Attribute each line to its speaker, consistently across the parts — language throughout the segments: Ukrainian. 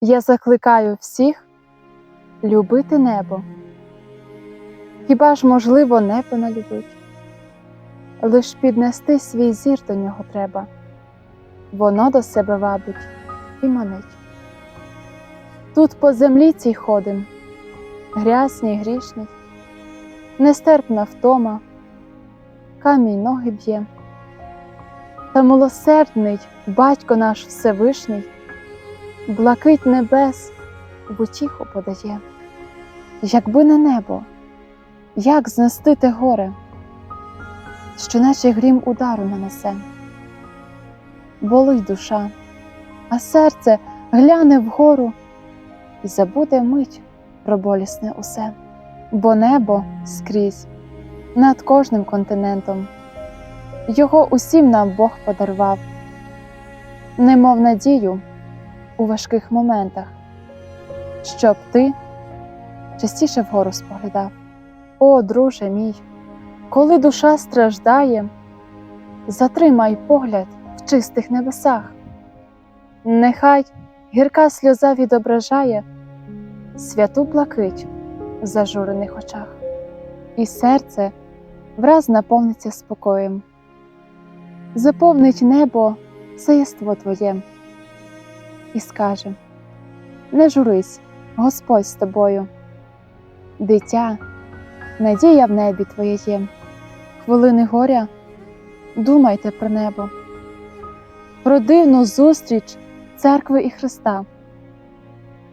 Speaker 1: Я закликаю всіх любити небо. Хіба ж можливо небо не любить? Лиш піднести свій зір до нього треба, воно до себе вабить і манить. Тут по землі цій ходим, грязний, грішний, нестерпна втома, камінь ноги б'є. Та милосердний батько наш Всевишній, блакить небес в утіху подає. Якби не небо, як знести те горе, що наче грім удару нанесе. Болить душа, а серце гляне вгору і забуде мить про болісне усе, бо небо скрізь над кожним континентом. Його усім нам Бог подарував, немов надію у важких моментах, щоб ти частіше вгору споглядав. О, друже мій, коли душа страждає, затримай погляд в чистих небесах. Нехай гірка сльоза відображає святу блакить в зажурених очах, і серце враз наповниться спокоєм. Заповнить небо все єство твоє і скаже: Не журись, Господь з тобою, дитя, надія в небі твоє є. Хвилини горя, думайте про небо, про дивну зустріч церкви і Христа.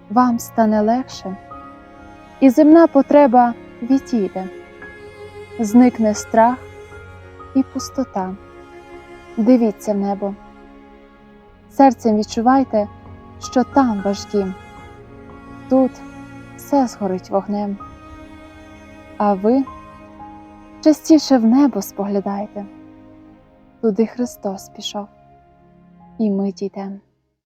Speaker 1: Вам стане легше, і земна потреба відійде, зникне страх і пустота. Дивіться в небо. Серцем відчувайте, що там ваш дім. Тут все згорить вогнем. А ви частіше в небо споглядайте. Туди Христос пішов, і ми дійдемо.